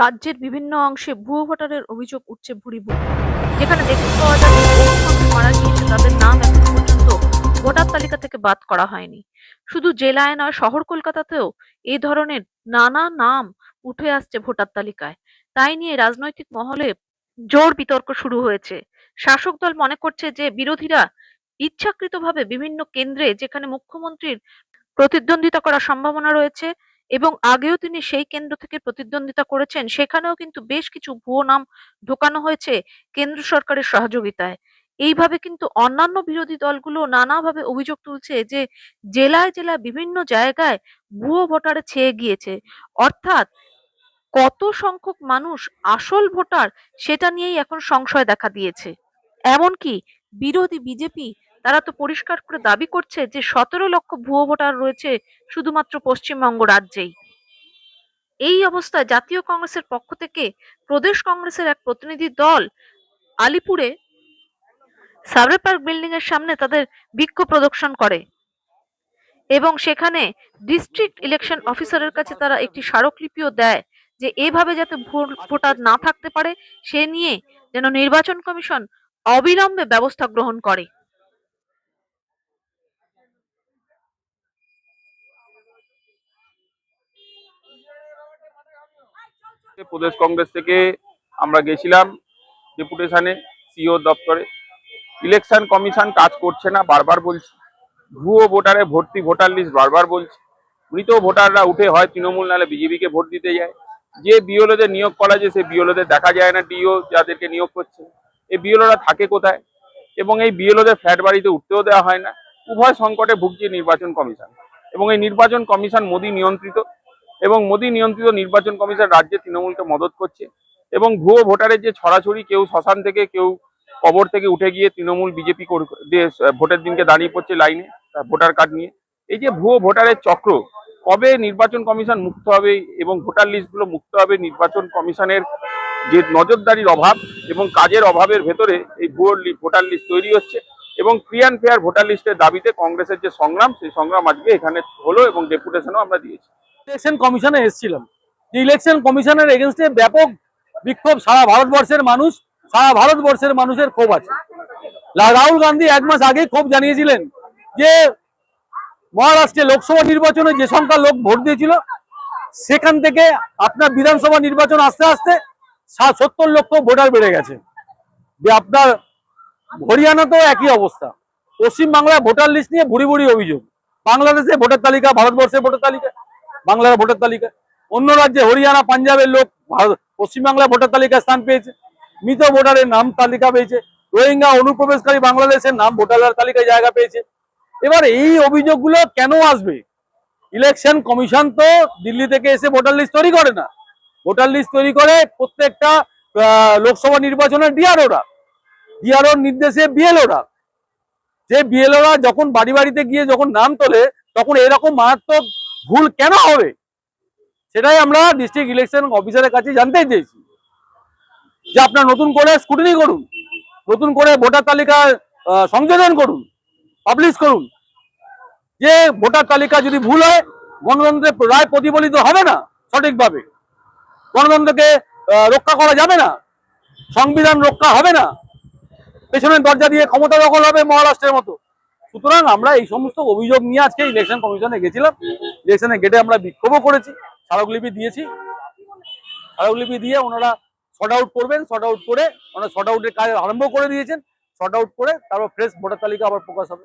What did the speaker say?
রাজ্যের বিভিন্ন অংশে ভুয়ো ভোটারের অভিযোগ উঠছে ভুরি ভুরি। যেখানে দেখতে পাওয়া মানুষ মারা গিয়েছে, তাদের নাম এখন পর্যন্ত ভোটার তালিকা থেকে বাদ করা হয়নি। শুধু জেলায় নয়, শহর কলকাতাতেও এই ধরনের নানা নাম উঠে আসছে ভোটার তালিকায়। তাই নিয়ে রাজনৈতিক মহলে জোর বিতর্ক শুরু হয়েছে। শাসক দল মনে করছে যে বিরোধীরা ইচ্ছাকৃতভাবে বিভিন্ন কেন্দ্রে যেখানে মুখ্যমন্ত্রীর প্রতিদ্বন্দ্বিতা করার সম্ভাবনা রয়েছে এবং আগেও তিনি সেই কেন্দ্র থেকে প্রতিদ্বন্দ্বিতা করেছেন, সেখানেও কিন্তু বেশ কিছু ভুয়ো নাম ঢোকানো হয়েছে কেন্দ্র সরকারের সহযোগিতায়। এইভাবে কিন্তু অন্যান্য বিরোধী দলগুলো নানাভাবে অভিযোগ তুলছে যে, জেলায় জেলায় বিভিন্ন জায়গায় ভুয়ো ভোটারে ছেয়ে গিয়েছে। অর্থাৎ কত সংখ্যক মানুষ আসল ভোটার সেটা নিয়েই এখন সংশয় দেখা দিয়েছে। এমনকি বিরোধী বিজেপি তারা তো পরিষ্কার করে দাবি করছে যে সতেরো লক্ষ ভুয়ো ভোটার রয়েছে শুধুমাত্র পশ্চিমবঙ্গ রাজ্যেই। এই অবস্থায় জাতীয় কংগ্রেসের পক্ষ থেকে প্রদেশ কংগ্রেসের এক প্রতিনিধি দল আলিপুরে সাবরে পার্ক বিল্ডিং এর সামনে তাদের বিক্ষোভ প্রদর্শন করে এবং সেখানে ডিস্ট্রিক্ট ইলেকশন অফিসারের কাছে তারা একটি স্মারকলিপিও দেয় যে এভাবে যাতে ভোট ভোটার না থাকতে পারে, সে নিয়ে যেন নির্বাচন কমিশন অবিলম্বে ব্যবস্থা গ্রহণ করে। প্রদেশ কংগ্রেস থেকে আমরা গেছিলাম ডেপুটেশনে, সিও দপ্তরে। ইলেকশন কমিশন কাজ করছে না, বারবার বলছি। ভুয়ো ভোটারে ভর্তি ভোটার লিস্ট বারবার বলছি। মৃত ভোটাররা উঠে হয় তৃণমূল নালে বিজেপিকে ভোট দিতে যায়। যে বিওলোদের নিয়োগ করা যে সে বিওলোদের দেখা যায় না, ডিও যাদেরকে নিয়োগ করছে। এই বিওলোরা থাকে কোথায়? এবং এই বিএলওদের ফ্ল্যাট বাড়িতে উঠতেও দেওয়া হয় না। উভয় সংকটে ভুগছে নির্বাচন কমিশন। এবং এই নির্বাচন কমিশন মোদী নিয়ন্ত্রিত। এবং মোদী নিয়ন্ত্রিত নির্বাচন কমিশন রাজ্যে তৃণমূলকে মদত করছে এবং ভুয়ো ভোটারের যে ছড়াছড়ি, কেউ শ্মশান থেকে, কেউ কবর থেকে উঠে গিয়ে তৃণমূল বিজেপি ভোটের দিনকে দাঁড়িয়ে পড়ছে লাইনে ভোটার কার্ড নিয়ে। এই যে ভুয়ো ভোটারের চক্র, কবে নির্বাচন কমিশন মুক্ত হবে এবং ভোটার লিস্টগুলো মুক্ত হবে নির্বাচন কমিশনের যে নজরদারির অভাব এবং কাজের অভাবের ভেতরে এই ভুয়ো ভোটার লিস্ট তৈরি হচ্ছে এবং ফ্রি অ্যান্ড ফেয়ার ভোটার লিস্টের দাবিতে কংগ্রেসের যে সংগ্রাম, সেই সংগ্রাম আজকে এখানে হলো এবং ডেপুটেশনও আমরা দিয়েছি। ইলেকশন কমিশনে এসেছিলাম। ইলেকশন কমিশনের এগেনস্টে ব্যাপক বিক্ষোভ সারা ভারতবর্ষের মানুষ, সারা ভারতবর্ষের মানুষের ক্ষোভ আছে। রাহুল গান্ধী এক মাস আগে ক্ষোভ জানিয়েছিলেন যে, মহারাষ্ট্রে লোকসভা নির্বাচনে যে সংখ্যা লোক ভোট দিয়েছিল, সেখান থেকে আপনার বিধানসভা নির্বাচন আস্তে আস্তে সত্তর লক্ষ ভোটার বেড়ে গেছে। আপনার হরিয়ানাতেও একই অবস্থা। পশ্চিমবাংলায় ভোটার লিস্ট নিয়ে ভুড়ি ভুড়ি অভিযোগ। বাংলাদেশে ভোটার তালিকা ভারতবর্ষের ভোটার তালিকা। বাংলার ভোটার তালিকা অন্য রাজ্যে হরিয়ানা, পাঞ্জাবের লোক ভারত- পশ্চিমবাংলার ভোটার তালিকায় স্থান পেয়েছে। মৃত ভোটারের নাম তালিকা পেয়েছে। রোহিঙ্গা অনুপ্রবেশকারী বাংলাদেশের নাম ভোটার তালিকায় জায়গা পেয়েছে। এবার এই অভিযোগগুলো কেন আসবে? ইলেকশন কমিশন তো দিল্লি থেকে এসে ভোটার লিস্ট তৈরি করে না। ভোটার লিস্ট তৈরি করে প্রত্যেকটা লোকসভা নির্বাচনের ডিআরওরা। ডিআরওর নির্দেশে বিএলওরা। যে বিএলওরা যখন বাড়ি বাড়িতে গিয়ে যখন নাম তোলে, তখন এরকম মারাত্মক ভুল কেন হবে? সেটাই আমরা ডিস্ট্রিক্ট ইলেকশন অফিসারের কাছে জানতে চেয়েছি। যে আপনার নতুন করে স্কুটিনি করুন, নতুন করে ভোটার তালিকা সংযোজন করুন পাবলিশ করুন। যে ভোটার তালিকা যদি ভুল হয়, গণতন্ত্রের রায় প্রতিফলিত হবে না সঠিকভাবে। গণতন্ত্রকে রক্ষা করা যাবে না, সংবিধান রক্ষা হবে না। পেছনের দরজা দিয়ে ক্ষমতা দখল হবে মহারাষ্ট্রের মতো। সুতরাং আমরা এই সমস্ত অভিযোগ নিয়ে আজকে ইলেকশন কমিশনে গেছিলাম। ইলেকশনের গেটে আমরা বিক্ষোভও করেছি, স্মারকলিপি দিয়েছি। স্মারকলিপি দিয়ে ওনারা শর্ট আউট করবেন শর্ট আউট করে ওনারা শর্ট আউটের কাজ আরম্ভ করে দিয়েছেন। শর্ট আউট করে তারপর ফ্রেশ ভোটার তালিকা আবার প্রকাশ হবে।